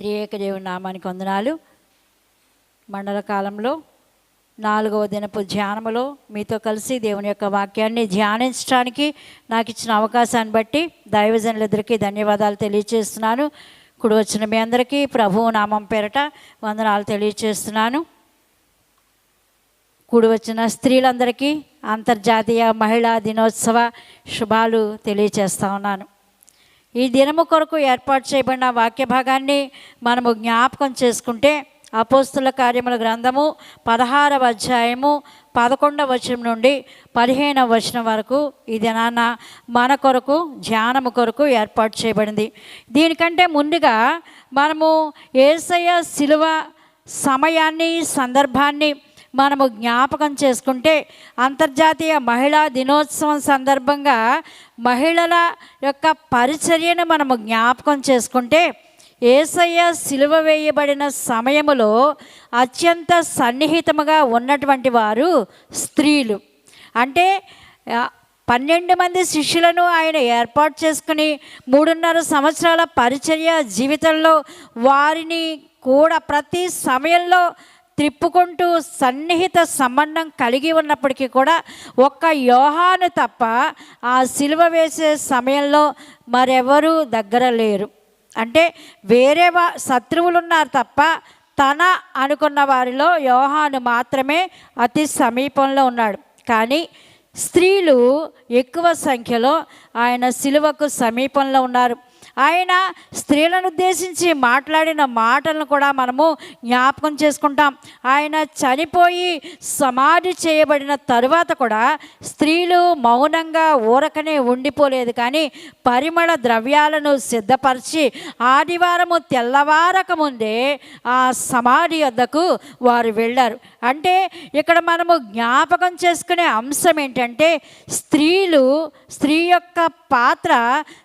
త్రియేక దేవుని నామానికి వందనాలు. మండల కాలంలో నాలుగవ దినపు ధ్యానములో మీతో కలిసి దేవుని యొక్క వాక్యాన్ని ధ్యానించడానికి నాకు ఇచ్చిన అవకాశాన్ని బట్టి దైవజనులిద్దరికీ ధన్యవాదాలు తెలియజేస్తున్నాను ఇప్పుడు వచ్చిన మీ అందరికీ ప్రభువు నామం పేరట వందనాలు తెలియజేస్తున్నాను కూడి వచ్చిన స్త్రీలందరికీ అంతర్జాతీయ మహిళా దినోత్సవ శుభాలు తెలియచేస్తా ఉన్నాను. ఈ దినము కొరకు ఏర్పాటు చేయబడిన వాక్య భాగాన్ని మనము జ్ఞాపకం చేసుకుంటే అపోస్తుల కార్యముల గ్రంథము పదహారవ అధ్యాయము పదకొండవ వచనం నుండి పదిహేనవ వచనం వరకు ఈ దినాన మన కొరకు ధ్యానము కొరకు ఏర్పాటు చేయబడింది. దీనికంటే ముందుగా మనము ఏసయ శిలువ సమయాన్ని సందర్భాన్ని మనము జ్ఞాపకం చేసుకుంటే అంతర్జాతీయ మహిళా దినోత్సవం సందర్భంగా మహిళల యొక్క పరిచర్యను మనము జ్ఞాపకం చేసుకుంటే ఏసయ్య సిలువ వేయబడిన సమయములో అత్యంత సన్నిహితముగా ఉన్నటువంటి వారు స్త్రీలు. అంటే పన్నెండు మంది శిష్యులను ఆయన ఏర్పాటు చేసుకుని మూడున్నర సంవత్సరాల పరిచర్య జీవితంలో వారిని కూడా ప్రతి సమయంలో త్రిప్పుకుంటూ సన్నిహిత సంబంధం కలిగి ఉన్నప్పటికీ కూడా ఒక్క యోహాను తప్ప ఆ సిలువ వేసే సమయంలో మరెవరూ దగ్గర లేరు. అంటే వేరే వా శత్రువులు ఉన్నారు తప్ప తన అనుకున్న వారిలో యోహాను మాత్రమే అతి సమీపంలో ఉన్నాడు. కానీ స్త్రీలు ఎక్కువ సంఖ్యలో ఆయన సిలువకు సమీపంలో ఉన్నారు. ఆయన స్త్రీలను ఉద్దేశించి మాట్లాడిన మాటలను కూడా మనము జ్ఞాపకం చేసుకుంటాం. ఆయన చనిపోయి సమాధి చేయబడిన తరువాత కూడా స్త్రీలు మౌనంగా ఊరకనే ఉండిపోలేదు. కానీ పరిమళ ద్రవ్యాలను సిద్ధపరిచి ఆదివారము తెల్లవారక ముందే ఆ సమాధి వద్దకు వారు వెళ్ళారు. అంటే ఇక్కడ మనము జ్ఞాపకం చేసుకునే అంశం ఏంటంటే స్త్రీలు స్త్రీ యొక్క పాత్ర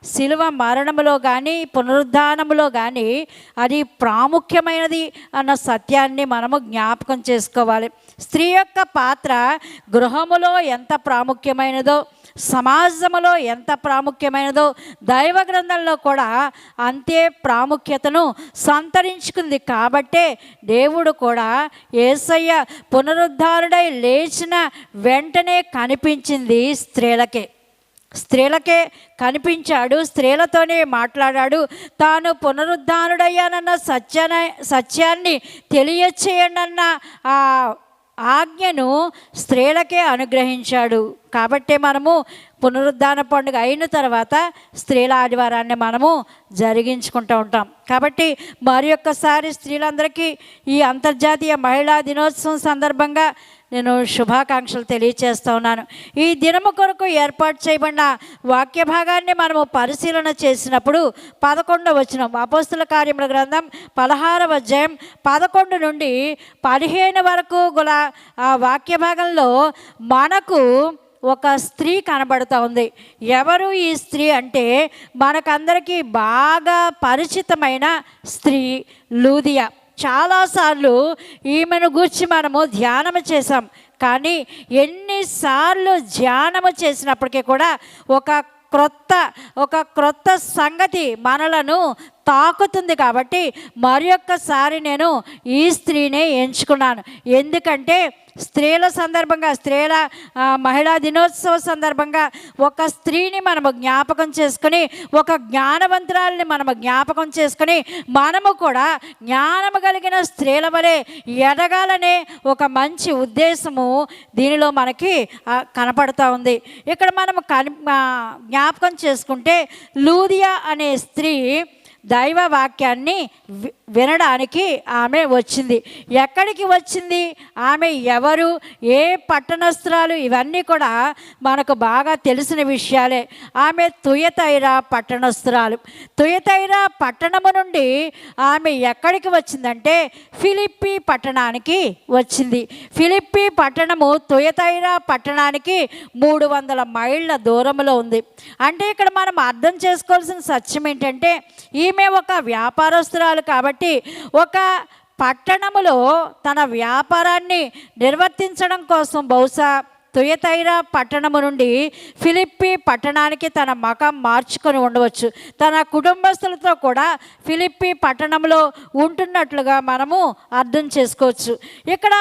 శిలువ మరణములో కానీ పునరుద్ధానములో కానీ అది ప్రాముఖ్యమైనది అన్న సత్యాన్ని మనము జ్ఞాపకం చేసుకోవాలి. స్త్రీ యొక్క పాత్ర గృహములో ఎంత ప్రాముఖ్యమైనదో సమాజంలో ఎంత ప్రాముఖ్యమైనదో దైవ గ్రంథంలో కూడా అంతే ప్రాముఖ్యతను సంతరించుకుంది. కాబట్టే దేవుడు కూడా ఏసయ్య పునరుద్ధారుడై లేచిన వెంటనే కనిపించింది స్త్రీలకే. స్త్రీలకే కనిపించాడు స్త్రీలతోనే మాట్లాడాడు. తాను పునరుద్ధానుడయ్యానన్న సత్యాన సత్యాన్ని తెలియచేయండి అన్న ఆ ఆజ్ఞను స్త్రీలకే అనుగ్రహించాడు. కాబట్టే మనము పునరుద్ధాన పండుగ అయిన తర్వాత స్త్రీల ఆదివారాన్ని మనము జరిగించుకుంటూ ఉంటాం. కాబట్టి మరి ఒక్కసారి స్త్రీలందరికీ ఈ అంతర్జాతీయ మహిళా దినోత్సవం సందర్భంగా నేను శుభాకాంక్షలు తెలియచేస్తా ఉన్నాను. ఈ దినము కొరకు ఏర్పాటు చేయబడిన వాక్య భాగాన్ని మనము పరిశీలన చేసినప్పుడు పదకొండు వచ్చిన అపోస్తుల కార్యముల గ్రంథం పదహారవ అధ్యాయం పదకొండు నుండి పదిహేను వరకు గల ఆ వాక్య భాగంలో మనకు ఒక స్త్రీ కనబడుతూ ఉంది. ఎవరు ఈ స్త్రీ అంటే మనకందరికీ బాగా పరిచితమైన స్త్రీ లూదియా. చాలాసార్లు ఈమెను గూర్చి మనము ధ్యానము చేసాం కానీ ఎన్నిసార్లు ధ్యానము చేసినప్పటికీ కూడా ఒక క్రొత్త ఒక క్రొత్త సంగతి మనలను తాకుతుంది కాబట్టి మరొక్కసారి నేను ఈ స్త్రీనే ఎంచుకున్నాను. ఎందుకంటే స్త్రీల సందర్భంగా స్త్రీల మహిళా దినోత్సవ సందర్భంగా ఒక స్త్రీని మనము జ్ఞాపకం చేసుకుని ఒక జ్ఞానవంతురాలని మనము జ్ఞాపకం చేసుకుని మనము కూడా జ్ఞానము కలిగిన స్త్రీల వలె ఎదగాలనే ఒక మంచి ఉద్దేశము దీనిలో మనకి కనపడుతూ ఉంది. ఇక్కడ మనము కని జ్ఞాపకం చేసుకుంటే లూదియా అనే స్త్రీ దైవ వాక్యాన్ని వి- వినడానికి ఆమె వచ్చింది. ఎక్కడికి వచ్చింది? ఆమె ఎవరు? ఏ పట్టణస్త్రాలు ఇవన్నీ కూడా మనకు బాగా తెలిసిన విషయాలే. ఆమె తుయతైరా పట్టణస్త్రాలు తుయతైరా పట్టణము నుండి ఆమె ఎక్కడికి వచ్చిందంటే ఫిలిప్పి పట్టణానికి వచ్చింది. ఫిలిప్పి పట్టణము తుయతైరా పట్టణానికి మూడు వందల మైళ్ళ దూరంలో ఉంది. అంటే ఇక్కడ మనం అర్థం చేసుకోవాల్సిన సత్యం ఏంటంటే ఈమె ఒక వ్యాపారస్తురాలు కాబట్టి ఒక పట్టణములో తన వ్యాపారాన్ని నిర్వర్తించడం కోసం బహుశా తుయతైరా పట్టణము నుండి ఫిలిప్పి పట్టణానికి తన మకం మార్చుకొని ఉండవచ్చు. తన కుటుంబస్తులతో కూడా ఫిలిప్పి పట్టణంలో ఉంటున్నట్లుగా మనము అర్థం చేసుకోవచ్చు. ఇక్కడ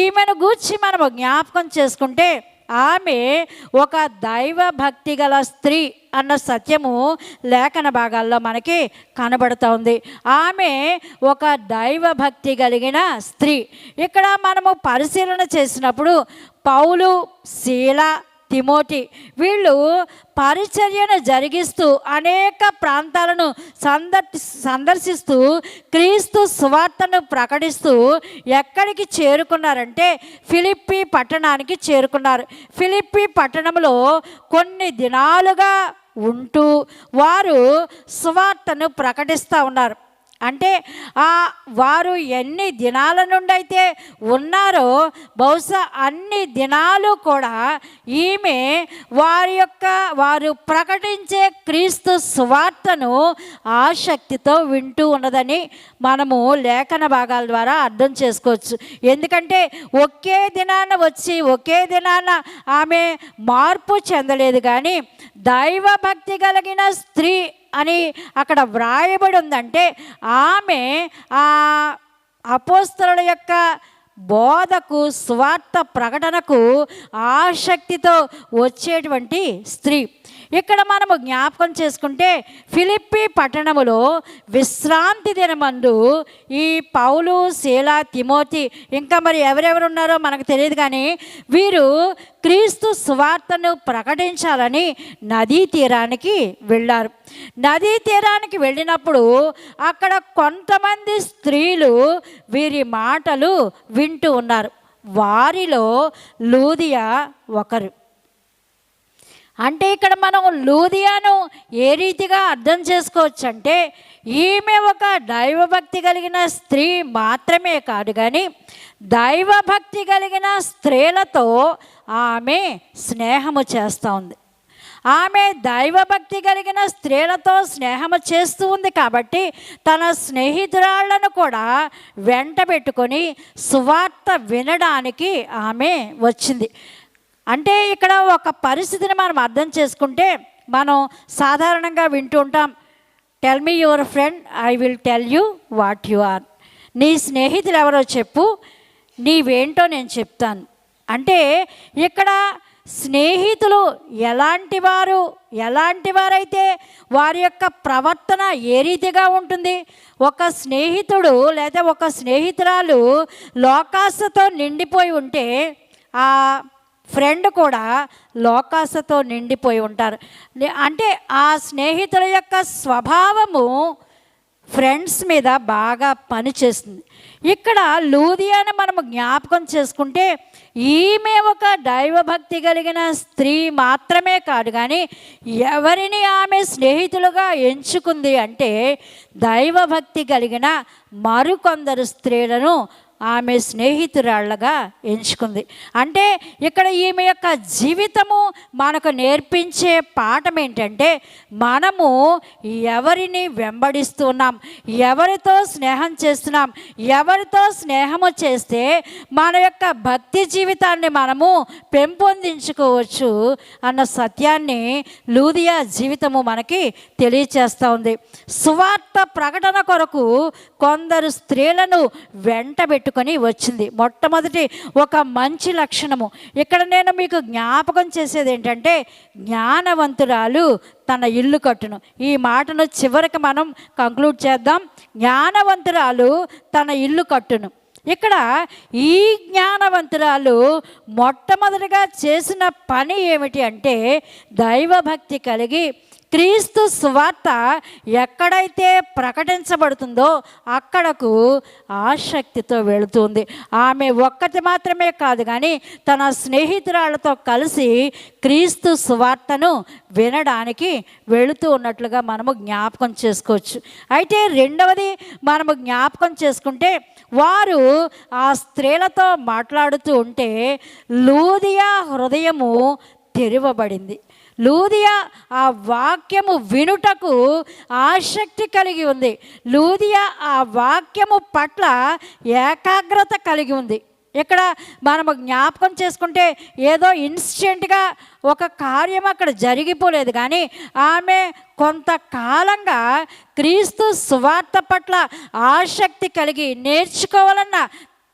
ఈమెను గూర్చి మనము జ్ఞాపకం చేసుకుంటే ఆమె ఒక దైవ భక్తి గల స్త్రీ అన్న సత్యము లేఖన భాగాల్లో మనకి కనబడుతూ ఉంది ఆమె ఒక దైవ భక్తి కలిగిన స్త్రీ. ఇక్కడ మనము పరిశీలన చేసినప్పుడు పౌలు శీల తిమోటి వీళ్ళు పరిచర్యను జరిగిస్తూ అనేక ప్రాంతాలను సందర్ సందర్శిస్తూ క్రీస్తు సువార్తను ప్రకటిస్తూ ఎక్కడికి చేరుకున్నారంటే ఫిలిప్పి పట్టణానికి చేరుకున్నారు. ఫిలిప్పి పట్టణంలో కొన్ని దినాలుగా ఉంటూ వారు సువార్తను ప్రకటిస్తూ ఉన్నారు. అంటే ఆ వారు ఎన్ని దినాల నుండి అయితే ఉన్నారో బహుశా అన్ని దినాలు కూడా ఈమె వారి యొక్క వారు ప్రకటించే క్రీస్తు సువార్తను ఆసక్తితో వింటూ ఉన్నదని మనము లేఖన భాగాల ద్వారా అర్థం చేసుకోవచ్చు. ఎందుకంటే ఒకే దినాన వచ్చి ఒకే దినాన ఆమె మార్పు చెందలేదు కానీ దైవభక్తి కలిగిన స్త్రీ అని అక్కడ వ్రాయబడి ఉందంటే ఆమె ఆ అపోస్తరుల యొక్క బోధకు స్వార్థ ప్రకటనకు ఆసక్తితో వచ్చేటువంటి స్త్రీ. ఇక్కడ మనము జ్ఞాపకం చేసుకుంటే ఫిలిప్పి పట్టణములో విశ్రాంతి దినమందు ఈ పౌలు శీల తిమోతి ఇంకా మరి ఎవరెవరు ఉన్నారో మనకు తెలియదు కానీ వీరు క్రీస్తు సువార్తను ప్రకటించాలని నదీ తీరానికి వెళ్ళారు. నదీ తీరానికి వెళ్ళినప్పుడు అక్కడ కొంతమంది స్త్రీలు వీరి మాటలు వింటూ ఉన్నారు. వారిలో లూదియా ఒకరు. అంటే ఇక్కడ మనం లూదియాను ఏ రీతిగా అర్థం చేసుకోవచ్చు అంటే ఈమె ఒక దైవభక్తి కలిగిన స్త్రీ మాత్రమే కాదు కానీ దైవభక్తి కలిగిన స్త్రీలతో ఆమె స్నేహము చేస్తూ ఉంది. ఆమె దైవభక్తి కలిగిన స్త్రీలతో స్నేహము చేస్తూ ఉంది కాబట్టి తన స్నేహితురాళ్ళను కూడా వెంట పెట్టుకొని సువార్త వినడానికి ఆమె వచ్చింది. అంటే ఇక్కడ ఒక పరిస్థితిని మనం అర్థం చేసుకుంటే మనం సాధారణంగా వింటూ ఉంటాం tell me your friend I will tell you what you are నీ స్నేహితులు ఎవరో చెప్పు నీవేంటో నేను చెప్తాను. అంటే ఇక్కడ స్నేహితులు ఎలాంటి వారు ఎలాంటి వారైతే వారి యొక్క ప్రవర్తన ఏ రీతిగా ఉంటుంది? ఒక స్నేహితుడు లేదా ఒక స్నేహితురాలు లోకాసతో నిండిపోయి ఉంటే ఆ ఫ్రెండ్ కూడా లోకాసతో నిండిపోయి ఉంటారు. అంటే ఆ స్నేహితుల యొక్క స్వభావము ఫ్రెండ్స్ మీద బాగా పనిచేస్తుంది ఇక్కడ లూదియాని మనము జ్ఞాపకం చేసుకుంటే ఈమె ఒక దైవభక్తి కలిగిన స్త్రీ మాత్రమే కాదు కానీ ఎవరిని ఆమె స్నేహితులుగా ఎంచుకుంది అంటే దైవభక్తి కలిగిన మరికొందరు స్త్రీలను ఆమె స్నేహితురాళ్ళగా ఎంచుకుంది. అంటే ఇక్కడ ఈమె యొక్క జీవితము మనకు నేర్పించే పాఠం ఏంటంటే మనము ఎవరిని వెంబడిస్తున్నాం ఎవరితో స్నేహం చేస్తున్నాం ఎవరితో స్నేహము చేస్తే మన యొక్క భక్తి జీవితాన్ని మనము పెంపొందించుకోవచ్చు అన్న సత్యాన్ని లూదియా జీవితము మనకి తెలియచేస్తూ ఉంది సువార్త ప్రకటన కొరకు కొందరు స్త్రీలను వెంటబెట్టు పెట్టుకొని వచ్చింది. మొట్టమొదటి ఒక మంచి లక్షణము. ఇక్కడ నేను మీకు జ్ఞాపకం చేసేది ఏంటంటే జ్ఞానవంతురాలు తన ఇల్లు కట్టును. ఈ మాటను చివరికి మనం కంక్లూడ్ చేద్దాం. జ్ఞానవంతురాలు తన ఇల్లు కట్టును. ఇక్కడ ఈ జ్ఞానవంతురాలు మొట్టమొదటిగా చేసిన పని ఏమిటి అంటే దైవభక్తి కలిగి క్రీస్తు స్వార్త ఎక్కడైతే ప్రకటించబడుతుందో అక్కడకు ఆసక్తితో వెళుతుంది. ఆమె ఒక్కటి మాత్రమే కాదు కానీ తన స్నేహితురాలతో కలిసి క్రీస్తు స్వార్తను వినడానికి వెళుతూ ఉన్నట్లుగా మనము జ్ఞాపకం చేసుకోవచ్చు. అయితే రెండవది మనము జ్ఞాపకం చేసుకుంటే వారు ఆ స్త్రీలతో మాట్లాడుతూ ఉంటే లూదియా హృదయము తెరవబడింది. లూదియా ఆ వాక్యము వినుటకు ఆసక్తి కలిగి ఉంది. లూదియా ఆ వాక్యము పట్ల ఏకాగ్రత కలిగి ఉంది. ఇక్కడ మనము జ్ఞాపకం చేసుకుంటే ఏదో ఇన్స్టెంట్గా ఒక కార్యం అక్కడ జరిగిపోలేదు. కానీ ఆమె కొంతకాలంగా క్రీస్తు సువార్త పట్ల ఆసక్తి కలిగి నేర్చుకోవాలన్న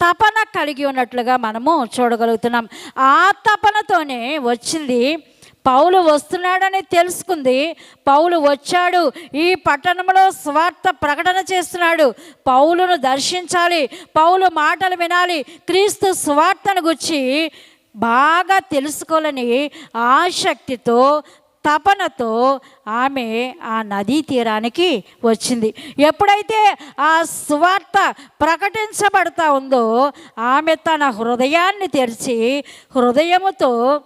తపన కలిగి ఉన్నట్లుగా మనము చూడగలుగుతున్నాం. ఆ తపనతోనే వచ్చింది పౌలు వస్తున్నాడని తెలుసుకుంది. పౌలు వచ్చాడు. ఈ పట్టణంలో స్వార్థ ప్రకటన చేస్తున్నాడు. పౌలును దర్శించాలి. పౌలు మాటలు వినాలి. క్రీస్తు స్వార్థను గుచ్చి బాగా తెలుసుకోవాలని ఆసక్తితో తపనతో ఆమె ఆ నదీ తీరానికి వచ్చింది. ఎప్పుడైతే ఆ సువార్త ప్రకటించబడతా ఉందో ఆమె తన హృదయాన్ని తెరిచి హృదయముతో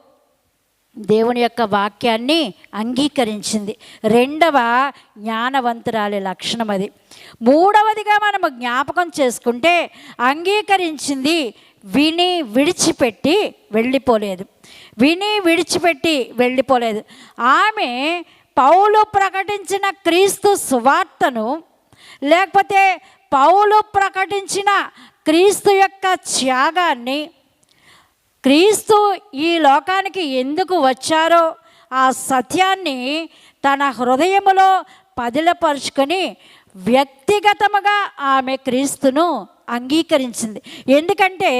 దేవుని యొక్క వాక్యాన్ని అంగీకరించింది. రెండవ జ్ఞానవంతురాలి లక్షణం అది. మూడవదిగా మనము జ్ఞాపకం చేసుకుంటే అంగీకరించింది విని విడిచిపెట్టి వెళ్ళిపోలేదు. విని విడిచిపెట్టి వెళ్ళిపోలేదు. ఆమె పౌలు ప్రకటించిన క్రీస్తు సువార్తను లేకపోతే పౌలు ప్రకటించిన క్రీస్తు యొక్క త్యాగాన్ని క్రీస్తు ఈ లోకానికి ఎందుకు వచ్చారో ఆ సత్యాన్ని తన హృదయములో పదిలపరుచుకొని వ్యక్తిగతముగా ఆమె క్రీస్తును అంగీకరించింది. ఎందుకంటే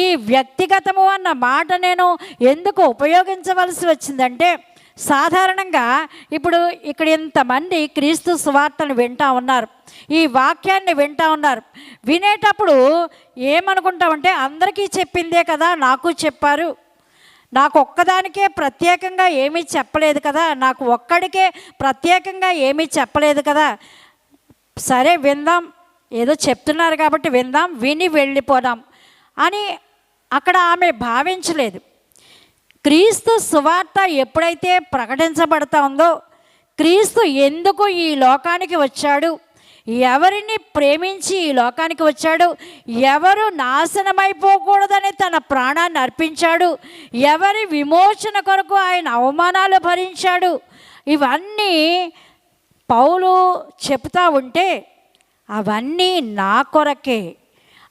ఈ వ్యక్తిగతము అన్న మాట నేను ఎందుకు ఉపయోగించవలసి వచ్చిందంటే సాధారణంగా ఇప్పుడు ఇక్కడ ఇంతమంది క్రీస్తు సువార్తను వింటా ఉన్నారు. ఈ వాక్యాన్ని వింటా ఉన్నారు. వినేటప్పుడు ఏమనుకుంటామంటే అందరికీ చెప్పిందే కదా నాకు చెప్పారు. నాకు ఒక్కదానికే ప్రత్యేకంగా ఏమీ చెప్పలేదు కదా నాకు ఒక్కడికే ప్రత్యేకంగా ఏమీ చెప్పలేదు కదా. సరే విందాం. ఏదో చెప్తున్నారు కాబట్టి విందాం విని వెళ్ళిపోదాం అని అక్కడ ఆమె భావించలేదు. క్రీస్తు సువార్త ఎప్పుడైతే ప్రకటించబడతా ఉందో క్రీస్తు ఎందుకు ఈ లోకానికి వచ్చాడు? ఎవరిని ప్రేమించి ఈ లోకానికి వచ్చాడు? ఎవరు నాశనమైపోకూడదని తన ప్రాణాన్ని అర్పించాడు? ఎవరి విమోచన కొరకు ఆయన అవమానాలు భరించాడు? ఇవన్నీ పౌలు చెప్తా ఉంటే అవన్నీ నా కొరకే.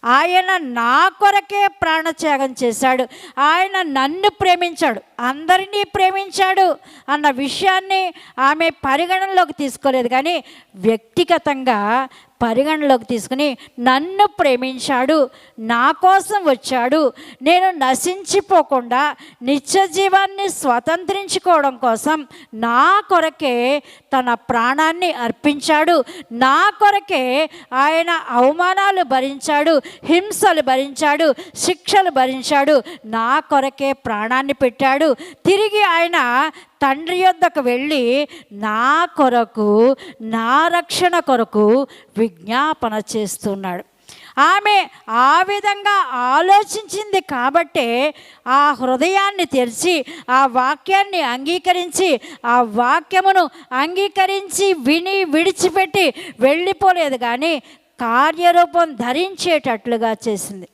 ఆయన నా కొరకే ప్రాణత్యాగం చేశాడు. ఆయన నన్ను ప్రేమించాడు. అందరినీ ప్రేమించాడు అన్న విషయాన్ని ఆమె పరిగణనలోకి తీసుకోలేదు. కానీ వ్యక్తిగతంగా పరిగణలోకి తీసుకుని నన్ను ప్రేమించాడు నా కోసం వచ్చాడు. నేను నశించిపోకుండా నిత్య జీవాన్ని స్వతంత్రించుకోవడం కోసం నా కొరకే తన ప్రాణాన్ని అర్పించాడు. నా కొరకే ఆయన అవమానాలు భరించాడు హింసలు భరించాడు శిక్షలు భరించాడు. నా కొరకే ప్రాణాన్ని పెట్టాడు. తిరిగి ఆయన తండ్రి యొద్దకు వెళ్ళి నా కొరకు నా రక్షణ కొరకు విజ్ఞాపన చేస్తున్నాడు. ఆమె ఆ విధంగా ఆలోచించింది కాబట్టే ఆ హృదయాన్ని తెరిచి ఆ వాక్యాన్ని అంగీకరించి ఆ వాక్యమును అంగీకరించి విని విడిచిపెట్టి వెళ్ళిపోలేదు కానీ కార్యరూపం ధరించేటట్లుగా చేసింది.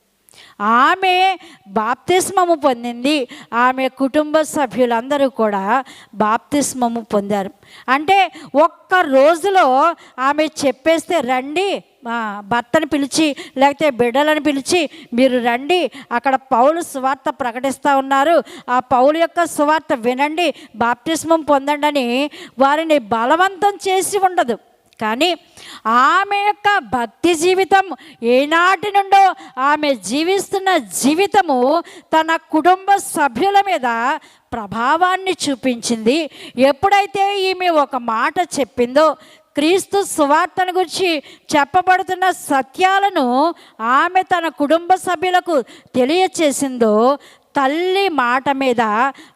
ఆమె బాప్తిస్మము పొందింది. ఆమె కుటుంబ సభ్యులందరూ కూడా బాప్తిస్మము పొందారు. అంటే ఒక్క రోజులో ఆమె చెప్పేస్తే రండి మా భర్తను పిలిచి లేకపోతే బిడ్డలను పిలిచి మీరు రండి. అక్కడ పౌలు సువార్త ప్రకటిస్తూ ఉన్నారు. ఆ పౌలు యొక్క సువార్త వినండి బాప్తిస్మం పొందండి అని వారిని బలవంతం చేసి ఉండదు. కానీ ఆమె యొక్క భక్తి జీవితం ఏనాటి నుండో ఆమె జీవిస్తున్న జీవితము తన కుటుంబ సభ్యుల మీద ప్రభావాన్ని చూపించింది. ఎప్పుడైతే ఈమె ఒక మాట చెప్పిందో క్రీస్తు సువార్తను గురించి చెప్పబడుతున్న సత్యాలను ఆమె తన కుటుంబ సభ్యులకు తెలియచేసిందో తల్లి మాట మీద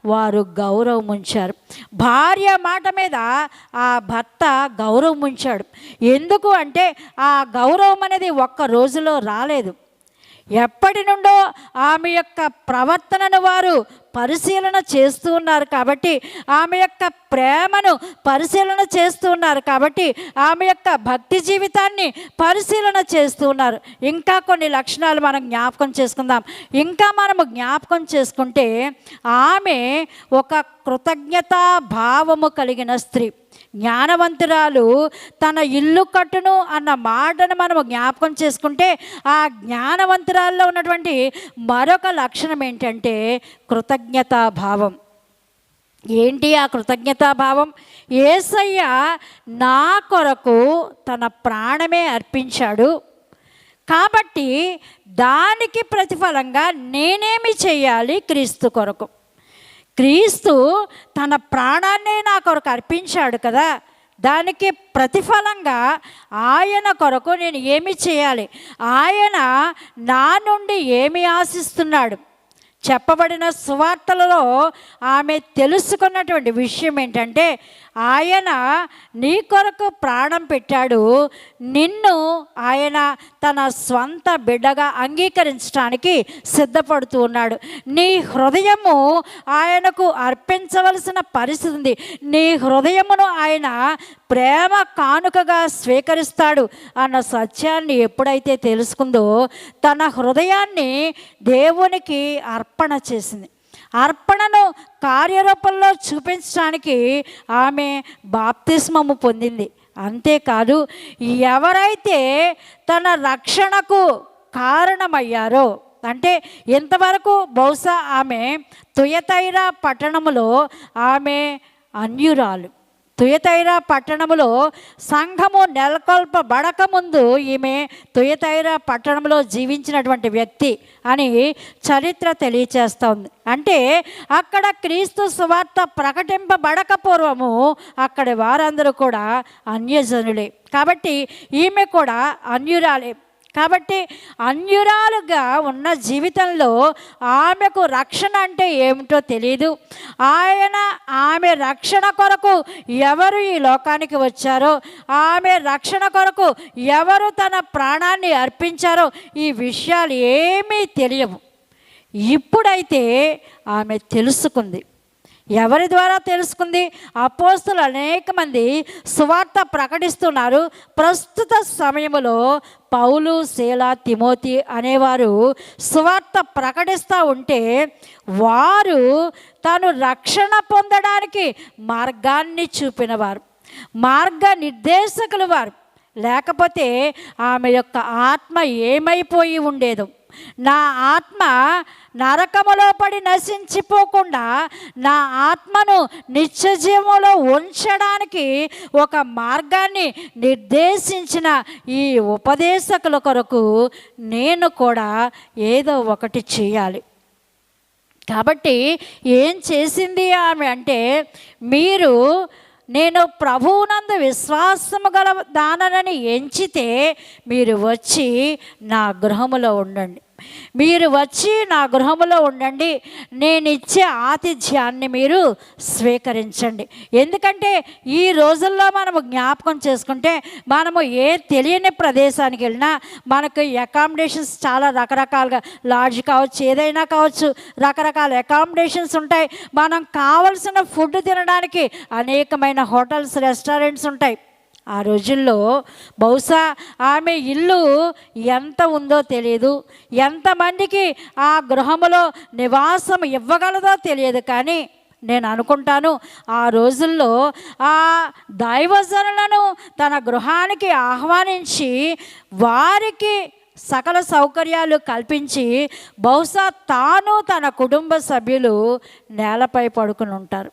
వారు గౌరవం ఉంచారు. భార్య మాట మీద ఆ భర్త గౌరవం ఉంచాడు. ఎందుకు అంటే ఆ గౌరవం అనేది ఒక్క రోజులో రాలేదు. ఎప్పటి నుండో ఆమె యొక్క ప్రవర్తనను వారు పరిశీలన చేస్తూ ఉన్నారు కాబట్టి ఆమె యొక్క ప్రేమను పరిశీలన చేస్తూ ఉన్నారు కాబట్టి ఆమె యొక్క భక్తి జీవితాన్ని పరిశీలన చేస్తూ ఉన్నారు. ఇంకా కొన్ని లక్షణాలు మనం జ్ఞాపకం చేసుకుందాం. ఇంకా మనము జ్ఞాపకం చేసుకుంటే ఆమె ఒక కృతజ్ఞతా భావము కలిగిన స్త్రీ. జ్ఞానవంతురాలు తన ఇల్లు కట్టును అన్న మాటను మనం జ్ఞాపకం చేసుకుంటే ఆ జ్ఞానవంతురాల్లో ఉన్నటువంటి మరొక లక్షణం ఏంటంటే కృతజ్ఞతా భావం ఏంటి ఆ కృతజ్ఞతాభావం? ఏసయ్య నా కొరకు తన ప్రాణమే అర్పించాడు. కాబట్టి దానికి ప్రతిఫలంగా నేనేమి చేయాలి? క్రీస్తు కొరకు. క్రీస్తు తన ప్రాణాన్నే నా కొరకు అర్పించాడు కదా. దానికి ప్రతిఫలంగా ఆయన కొరకు నేను ఏమి చేయాలి? ఆయన నా నుండి ఏమి ఆశిస్తున్నాడు? చెప్పబడిన సువార్తలలో ఆమె తెలుసుకున్నటువంటి విషయం ఏంటంటే ఆయన నీ కొరకు ప్రాణం పెట్టాడు. నిన్ను ఆయన తన స్వంత బిడ్డగా అంగీకరించడానికి సిద్ధపడుతూ ఉన్నాడు. నీ హృదయము ఆయనకు అర్పించవలసిన పరిస్థితి ఉంది. నీ హృదయమును ఆయన ప్రేమ కానుకగా స్వీకరిస్తాడు అన్న సత్యాన్ని ఎప్పుడైతే తెలుసుకుందో తన హృదయాన్ని దేవునికి అర్పణ చేసింది. అర్పణను కార్యరూపంలో చూపించడానికి ఆమె బాప్తిస్మము పొందింది. అంతేకాదు ఎవరైతే తన రక్షణకు కారణమయ్యారో అంటే ఇంతవరకు బహుశా ఆమె తుయతైరా పట్టణములో ఆమె అన్యురాలు. తుయతైరా పట్టణములో సంఘము నెలకొల్పబడక ముందు ఈమె తుయతైరా పట్టణంలో జీవించినటువంటి వ్యక్తి అని చరిత్ర తెలియచేస్తోంది. అంటే అక్కడ క్రీస్తు సువార్త ప్రకటింపబడక పూర్వము అక్కడి వారందరూ కూడా అన్యజనులే. కాబట్టి ఈమె కూడా అన్యురాలే. కాబట్టి అన్యురాలుగా ఉన్న జీవితంలో ఆమెకు రక్షణ అంటే ఏమిటో తెలియదు ఆయన ఆమె రక్షణ కొరకు ఎవరు ఈ లోకానికి వచ్చారో ఆమె రక్షణ కొరకు ఎవరు తన ప్రాణాన్ని అర్పించారో ఈ విషయాలు ఏమీ తెలియవు. ఇప్పుడైతే ఆమె తెలుసుకుంది. ఎవరి ద్వారా తెలుసుకుంది? అపోస్తులు అనేక మంది సువార్త ప్రకటిస్తున్నారు. ప్రస్తుత సమయంలో పౌలు శీల తిమోతి అనేవారు సువార్త ప్రకటిస్తూ ఉంటే వారు తాను రక్షణ పొందడానికి మార్గాన్ని చూపినవారు. మార్గ నిర్దేశకులు వారు. లేకపోతే ఆమె యొక్క ఆత్మ ఏమైపోయి ఉండేదో? నా ఆత్మ నరకములో పడి నశించిపోకుండా నా ఆత్మను నిత్యజీవంలో ఉంచడానికి ఒక మార్గాన్ని నిర్దేశించిన ఈ ఉపదేశకుల కొరకు నేను కూడా ఏదో ఒకటి చేయాలి. కాబట్టి ఏం చేసింది ఆమె అంటే మీరు నేను ప్రభువునందు విశ్వాసము గల దానని ఎంచితే మీరు వచ్చి నా గృహములో ఉండండి. మీరు వచ్చి నా గృహములో ఉండండి. నేను ఇచ్చే ఆతిథ్యాన్ని మీరు స్వీకరించండి. ఎందుకంటే ఈ రోజుల్లో మనము జ్ఞాపకం చేసుకుంటే మనము ఏ తెలియని ప్రదేశానికి వెళ్ళినా మనకు అకామిడేషన్స్ చాలా రకరకాలుగా లాడ్జ్ కావచ్చు ఏదైనా కావచ్చు రకరకాల అకామిడేషన్స్ ఉంటాయి. మనం కావలసిన ఫుడ్ తినడానికి అనేకమైన హోటల్స్ రెస్టారెంట్స్ ఉంటాయి. ఆ రోజుల్లో బహుశా ఆమె ఇల్లు ఎంత ఉందో తెలియదు. ఎంతమందికి ఆ గృహములో నివాసం ఇవ్వగలదో తెలియదు కానీ నేను అనుకుంటాను ఆ రోజుల్లో ఆ దైవజనులను తన గృహానికి ఆహ్వానించి వారికి సకల సౌకర్యాలు కల్పించి బహుశా తాను తన కుటుంబ సభ్యులు నేలపై పడుకుని ఉంటారు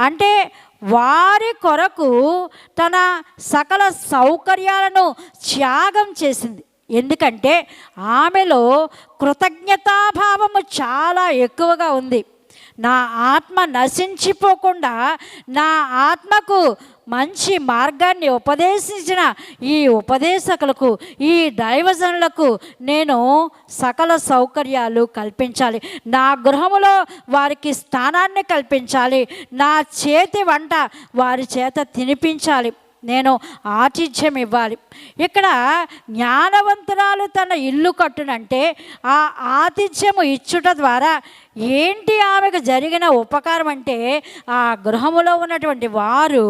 అంటే వారి కొరకు తన సకల సౌకర్యాలను త్యాగం చేసింది. ఎందుకంటే ఆమెలో కృతజ్ఞతాభావము చాలా ఎక్కువగా ఉంది. నా ఆత్మ నశించిపోకుండా నా ఆత్మకు మంచి మార్గాన్ని ఉపదేశించిన ఈ ఉపదేశకులకు ఈ దైవజనులకు నేను సకల సౌకర్యాలు కల్పించాలి. నా గృహములో వారికి స్థానాన్ని కల్పించాలి. నా చేతి వంట వారి చేత తినిపించాలి. నేను ఆతిథ్యం ఇవ్వాలి. ఇక్కడ జ్ఞానవంతురాలు తన ఇల్లు కట్టునంటే ఆ ఆతిథ్యము ఇచ్చుట ద్వారా ఏంటి ఆమెకు జరిగిన ఉపకారం అంటే ఆ గృహములో ఉన్నటువంటి వారు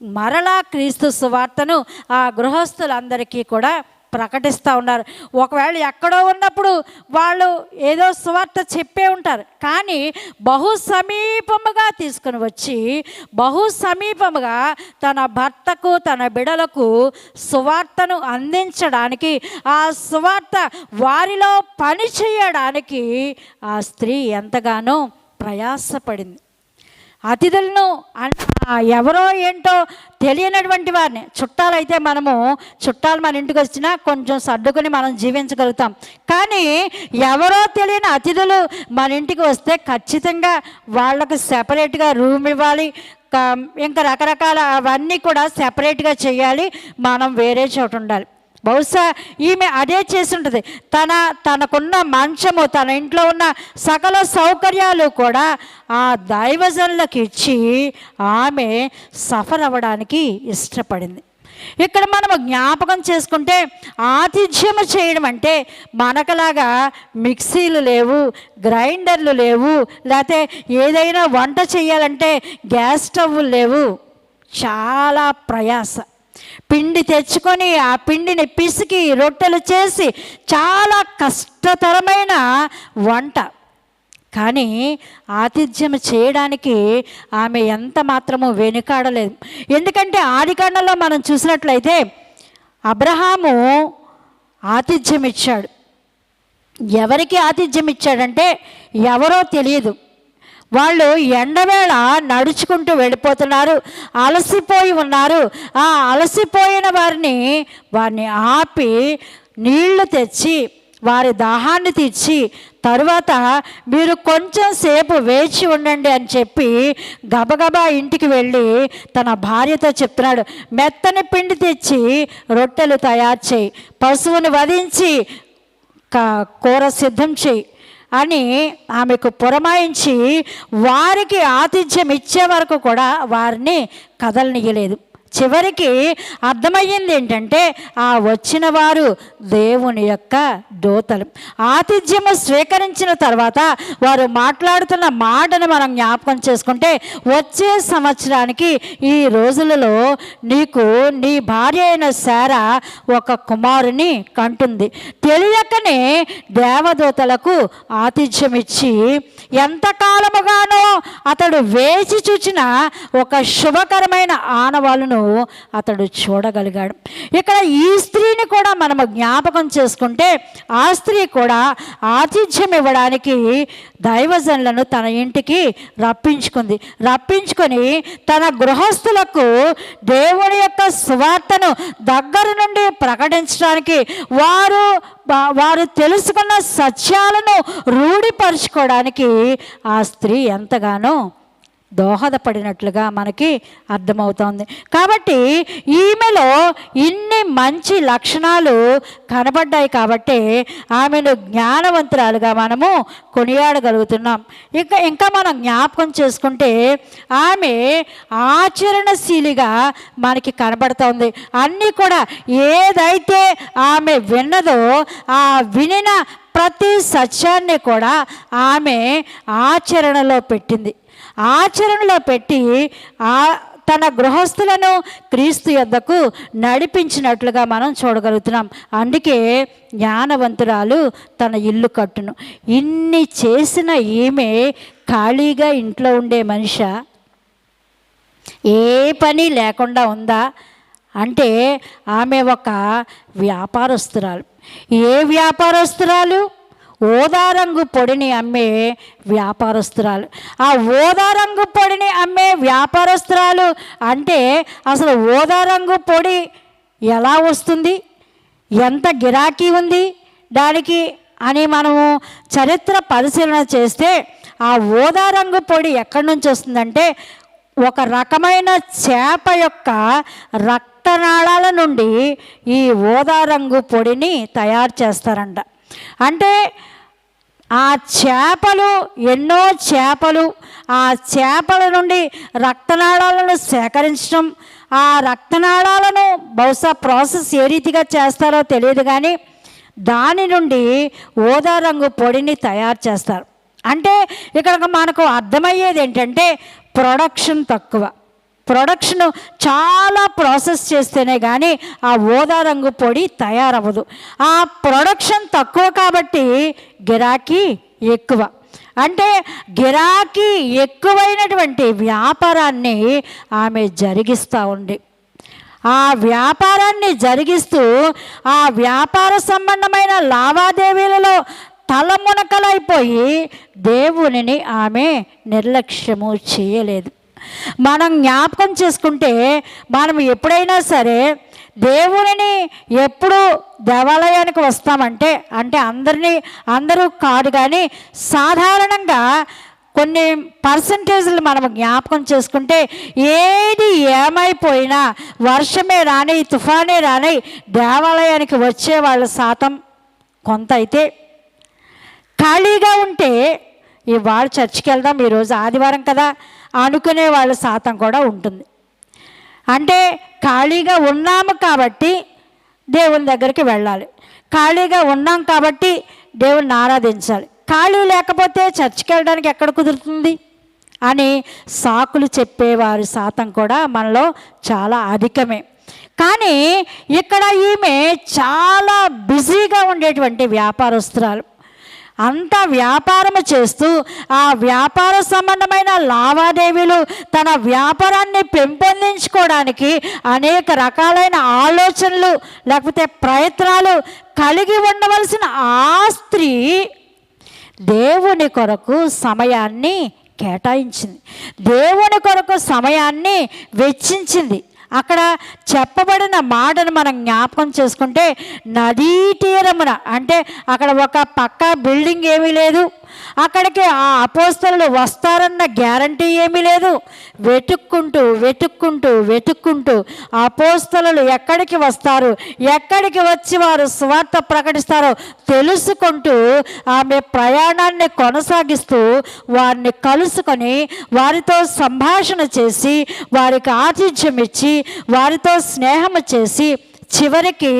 మరలా క్రీస్తు సువార్తను ఆ గృహస్థులందరికీ కూడా ప్రకటిస్తూ ఉన్నారు. ఒకవేళ ఎక్కడో ఉన్నప్పుడు వాళ్ళు ఏదో సువార్త చెప్పే ఉంటారు. కానీ బహు సమీపముగా తీసుకుని వచ్చి బహు సమీపముగా తన భర్తకు తన బిడలకు సువార్తను అందించడానికి ఆ సువార్త వారిలో పని చేయడానికి ఆ స్త్రీ ఎంతగానో ప్రయాసపడింది. అతిథులను ఎవరో ఏంటో తెలియనటువంటి వారిని. చుట్టాలైతే మనము చుట్టాలు మన ఇంటికి వచ్చినా కొంచెం సర్దుకుని మనం జీవించగలుగుతాం. కానీ ఎవరో తెలియని అతిథులు మన ఇంటికి వస్తే ఖచ్చితంగా వాళ్ళకు సెపరేట్గా రూమ్ ఇవ్వాలి. క- ఇంకా రకరకాల అవన్నీ కూడా సెపరేట్గా చేయాలి. మనం వేరే చోట ఉండాలి. బహుశా ఈమె అదే చేసి ఉంటుంది తన తనకున్న మంచము తన ఇంట్లో ఉన్న సకల సౌకర్యాలు కూడా ఆ దైవజనులకు ఇచ్చి ఆమె సఫర్ అవ్వడానికి ఇష్టపడింది. ఇక్కడ మనము జ్ఞాపకం చేసుకుంటే ఆతిథ్యము చేయడం అంటే మనకలాగా మిక్సీలు లేవు గ్రైండర్లు లేవు లేకపోతే ఏదైనా వంట చేయాలంటే గ్యాస్ స్టవ్లు లేవు. చాలా ప్రయాస. పిండి తెచ్చుకొని ఆ పిండిని పిసికి రొట్టెలు చేసి చాలా కష్టతరమైన వంట. కానీ ఆతిథ్యం చేయడానికి ఆమె ఎంత మాత్రము వెనుకాడలేదు. ఎందుకంటే ఆదికాండంలో మనం చూసినట్లయితే అబ్రహాము ఆతిథ్యం ఇచ్చాడు ఎవరికి ఆతిథ్యం ఇచ్చాడంటే ఎవరో తెలియదు. వాళ్ళు ఎండవేళ నడుచుకుంటూ వెళ్ళిపోతున్నారు అలసిపోయి ఉన్నారు. ఆ అలసిపోయిన వారిని వారిని ఆపి నీళ్ళు తెచ్చి వారి దాహాన్ని తీర్చి తరువాత మీరు కొంచెం సేపు వేచి ఉండండి అని చెప్పి గబగబా ఇంటికి వెళ్ళి తన భార్యతో చెప్తున్నాడు. మెత్తని పిండి తెచ్చి రొట్టెలు తయారు చేయి పశువుని వధించి కూర సిద్ధం చేయి. అని ఆమెకు పురమాయించి వారికి ఆతిథ్యం ఇచ్చే వరకు కూడా వారిని కదలనీయలేదు. చివరికి అర్థమయ్యింది ఏంటంటే ఆ వచ్చిన వారు దేవుని యొక్క దోతలు. ఆతిథ్యము స్వీకరించిన తర్వాత వారు మాట్లాడుతున్న మాటను మనం జ్ఞాపకం చేసుకుంటే వచ్చే సంవత్సరానికి ఈ రోజులలో నీకు నీ భార్య అయిన శార ఒక కుమారుని కంటుంది. తెలియకనే దేవదూతలకు ఆతిథ్యం ఇచ్చి ఎంతకాలముగానో అతడు వేచి చూచిన ఒక శుభకరమైన ఆనవాళ్ళను అతడు చూడగలిగాడు. ఇక్కడ ఈ స్త్రీని కూడా మనము జ్ఞాపకం చేసుకుంటే ఆ స్త్రీ కూడా ఆతిథ్యం ఇవ్వడానికి దైవజనులను తన ఇంటికి రప్పించుకుంది. రప్పించుకొని తన గృహస్థులకు దేవుని యొక్క సువార్తను దగ్గర నుండి ప్రకటించడానికి వారు వారు తెలుసుకున్న సత్యాలను రూఢిపరుచుకోవడానికి ఆ స్త్రీ ఎంతగానో దోహదపడినట్లుగా మనకి అర్థమవుతోంది. కాబట్టి ఈమెలో ఇన్ని మంచి లక్షణాలు కనబడ్డాయి కాబట్టి ఆమెను జ్ఞానవంతురాలుగా మనము కొనియాడగలుగుతున్నాం. ఇంకా ఇంకా మనం జ్ఞాపకం చేసుకుంటే ఆమె ఆచరణశీలిగా మనకి కనబడుతోంది. అన్నీ కూడా ఏదైతే ఆమె విన్నదో ఆ వినిన ప్రతి సత్యాన్ని కూడా ఆమె ఆచరణలో పెట్టింది. ఆచరణలో పెట్టి ఆ తన గృహస్థులను క్రీస్తు యొద్దకు నడిపించినట్లుగా మనం చూడగలుగుతున్నాం. అందుకే జ్ఞానవంతురాలు తన ఇల్లు కట్టును. ఇన్ని చేసిన ఈమె ఖాళీగా ఇంట్లో ఉండే మనిష? ఏ పని లేకుండా ఉందా? అంటే ఆమె ఒక వ్యాపారస్తురాలు. ఏ వ్యాపారస్తురాలు? ఓదారంగు పొడిని అమ్మే వ్యాపారస్తురాలు. ఆ ఓదారంగు పొడిని అమ్మే వ్యాపారస్తురాలు అంటే అసలు ఓదారంగు పొడి ఎలా వస్తుంది? ఎంత గిరాకీ ఉంది దానికి అని మనము చరిత్ర పరిశీలన చేస్తే ఆ ఓదారంగు పొడి ఎక్కడి నుంచి వస్తుందంటే ఒక రకమైన చేప యొక్క రక్తనాళాల నుండి ఈ ఓదారంగు పొడిని తయారు చేస్తారంట. అంటే ఆ చేపలు ఎన్నో చేపలు ఆ చేపల నుండి రక్తనాళాలను సేకరించడం ఆ రక్తనాళాలను బహుశా ప్రాసెస్ ఏ రీతిగా చేస్తారో తెలియదు కానీ దాని నుండి ఓదా రంగు పొడిని తయారు చేస్తారు. అంటే ఇక్కడ మనకు అర్థమయ్యేది ఏంటంటే ప్రొడక్షన్ తక్కువ. ప్రొడక్షన్ చాలా ప్రాసెస్ చేస్తేనే కానీ ఆ ఓదా రంగు పొడి తయారవ్వదు. ఆ ప్రొడక్షన్ తక్కువ కాబట్టి గిరాకీ ఎక్కువ. అంటే గిరాకీ ఎక్కువైనటువంటి వ్యాపారాన్ని ఆమె జరిగిస్తూ ఉంది. ఆ వ్యాపారాన్ని జరిగిస్తూ ఆ వ్యాపార సంబంధమైన లావాదేవీలలో తలమునకలైపోయి దేవునిని ఆమె నిర్లక్ష్యము చేయలేదు. మనం జ్ఞాపకం చేసుకుంటే మనం ఎప్పుడైనా సరే దేవునిని ఎప్పుడు దేవాలయానికి వస్తామంటే అంటే అందరినీ అందరూ కాదు కానీ సాధారణంగా కొన్ని పర్సంటేజ్లు మనం జ్ఞాపకం చేసుకుంటే ఏది ఏమైపోయినా వర్షమే రాని తుఫానే రాని దేవాలయానికి వచ్చే వాళ్ళ శాతం కొంత అయితే ఖాళీగా ఉంటే ఈ చర్చికి వెళ్దాం ఈరోజు ఆదివారం కదా. అనుకునే వాళ్ళ శాతం కూడా ఉంటుంది. అంటే ఖాళీగా ఉన్నాము కాబట్టి దేవుని దగ్గరికి వెళ్ళాలి. ఖాళీగా ఉన్నాం కాబట్టి దేవుణ్ణి ఆరాధించాలి. ఖాళీ లేకపోతే చర్చికి వెళ్ళడానికి ఎక్కడ కుదురుతుంది? అని సాకులు చెప్పేవారి శాతం కూడా మనలో చాలా అధికమే. కానీ ఇక్కడ ఈమె చాలా బిజీగా ఉండేటువంటి వ్యాపారస్తురాలు. అంత వ్యాపారము చేస్తూ ఆ వ్యాపార సంబంధమైన లావాదేవీలు తన వ్యాపారాన్ని పెంపొందించుకోవడానికి అనేక రకాలైన ఆలోచనలు లేకపోతే ప్రయత్నాలు కలిగి ఉండవలసిన ఆ స్త్రీ దేవుని కొరకు సమయాన్ని కేటాయించింది. దేవుని కొరకు సమయాన్ని వెచ్చించింది. అక్కడ చెప్పబడిన మాటను మనం జ్ఞాపకం చేసుకుంటే నదీ తీరమున అంటే అక్కడ ఒక పక్క బిల్డింగ్ ఏమీ లేదు. అక్కడికి ఆ అపోస్తలు వస్తారన్న గ్యారంటీ ఏమీ లేదు. వెతుక్కుంటూ వెతుక్కుంటూ వెతుక్కుంటూ అపోస్తలు ఎక్కడికి వస్తారు? ఎక్కడికి వచ్చి వారు స్వార్థ ప్రకటిస్తారో తెలుసుకుంటూ ఆమె ప్రయాణాన్ని కొనసాగిస్తూ వారిని కలుసుకొని వారితో సంభాషణ చేసి వారికి ఆతిథ్యం ఇచ్చి వారితో స్నేహము చేసి చివరికి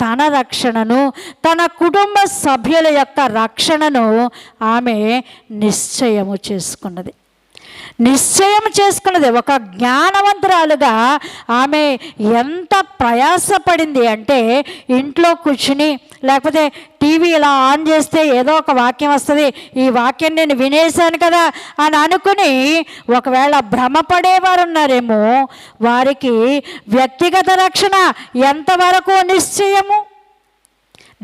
తన రక్షణను తన కుటుంబ సభ్యుల యొక్క రక్షణను ఆమె నిశ్చయము చేసుకున్నది. నిశ్చయం చేసుకున్నది. ఒక జ్ఞానవంతురాలుగా ఆమె ఎంత ప్రయాసపడింది అంటే ఇంట్లో కూర్చుని లేకపోతే టీవీ ఇలా ఆన్ చేస్తే ఏదో ఒక వాక్యం వస్తుంది. ఈ వాక్యం నేను వినేశాను కదా అని అనుకుని ఒకవేళ భ్రమపడేవారు ఉన్నారేమో వారికి వ్యక్తిగత రక్షణ ఎంతవరకు నిశ్చయము?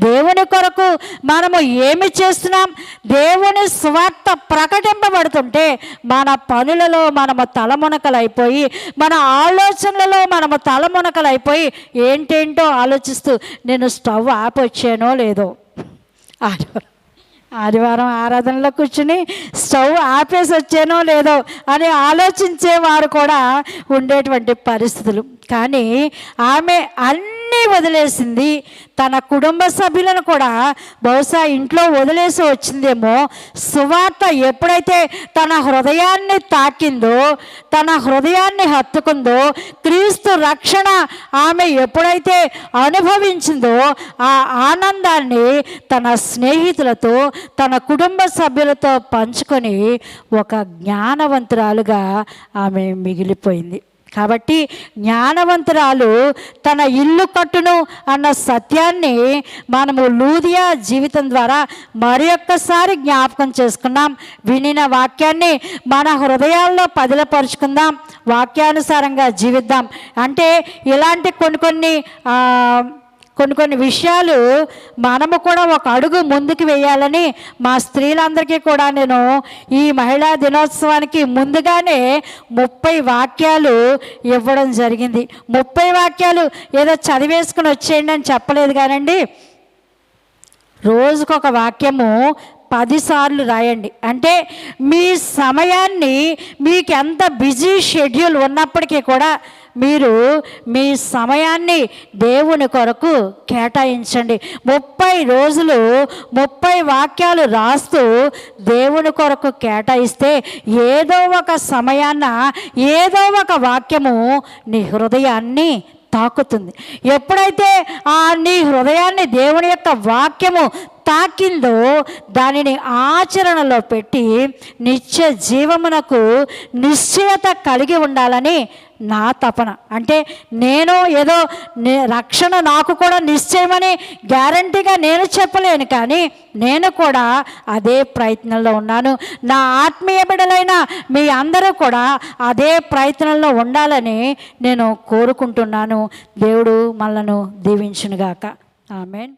దేవుని కొరకు మనము ఏమి చేస్తున్నాం? దేవుని స్వార్థ ప్రకటింపబడుతుంటే మన పనులలో మనము తలమునకలైపోయి మన ఆలోచనలలో మనము తలమునకలైపోయి ఏంటేంటో ఆలోచిస్తూ నేను స్టవ్ ఆపొచ్చానో లేదో? ఆదివారం ఆదివారం ఆరాధనలో కూర్చుని స్టవ్ ఆపేసి వచ్చానో లేదో? అని ఆలోచించేవారు కూడా ఉండేటువంటి పరిస్థితులు. కానీ ఆమె అన్నీ వదిలేసింది. తన కుటుంబ సభ్యులను కూడా బహుశా ఇంట్లో వదిలేసి వచ్చిందేమో. సువార్త ఎప్పుడైతే తన హృదయాన్ని తాకిందో తన హృదయాన్ని హత్తుకుందో క్రీస్తు రక్షణ ఆమె ఎప్పుడైతే అనుభవించిందో ఆ ఆనందాన్ని తన స్నేహితులతో తన కుటుంబ సభ్యులతో పంచుకొని ఒక జ్ఞానవంతురాలుగా ఆమె మిగిలిపోయింది. కాబట్టి జ్ఞానవంతురాలు తన ఇల్లు కట్టును అన్న సత్యాన్ని మనము లూదియా జీవితం ద్వారా మరి ఒక్కసారి జ్ఞాపకం చేసుకున్నాం వినిన వాక్యాన్ని మన హృదయాల్లో పదిలపరుచుకుందాం. వాక్యానుసారంగా జీవిద్దాం. అంటే ఇలాంటి కొన్ని కొన్ని కొన్ని కొన్ని విషయాలు మనము కూడా ఒక అడుగు ముందుకు వేయాలని మా స్త్రీలందరికీ కూడా నేను ఈ మహిళా దినోత్సవానికి ముందుగానే ముప్పై వాక్యాలు ఇవ్వడం జరిగింది. ముప్పై వాక్యాలు ఏదో చదివేసుకుని వచ్చేయండి అని చెప్పలేదు కానండి. రోజుకొక వాక్యము పదిసార్లు రాయండి. అంటే మీ సమయాన్ని మీకు ఎంత బిజీ షెడ్యూల్ ఉన్నప్పటికీ కూడా మీరు మీ సమయాన్ని దేవుని కొరకు కేటాయించండి. ముప్పై రోజులు ముప్పై వాక్యాలు రాస్తూ దేవుని కొరకు కేటాయిస్తే ఏదో ఒక సమయాన ఏదో ఒక వాక్యము నీ హృదయాన్ని తాకుతుంది. ఎప్పుడైతే ఆ నీ హృదయాన్ని దేవుని యొక్క వాక్యము తాకిందో దానిని ఆచరణలో పెట్టి నిత్య జీవమునకు నిశ్చయత కలిగి ఉండాలని నా తపన. అంటే నేను ఏదో రక్షణ నాకు కూడా నిశ్చయమని గ్యారంటీగా నేను చెప్పలేను కానీ నేను కూడా అదే ప్రయత్నంలో ఉన్నాను. నా ఆత్మీయ బిడ్డలైన మీ అందరూ కూడా అదే ప్రయత్నంలో ఉండాలని నేను కోరుకుంటున్నాను. దేవుడు మనలను దీవించునుగాక. ఆమెన్.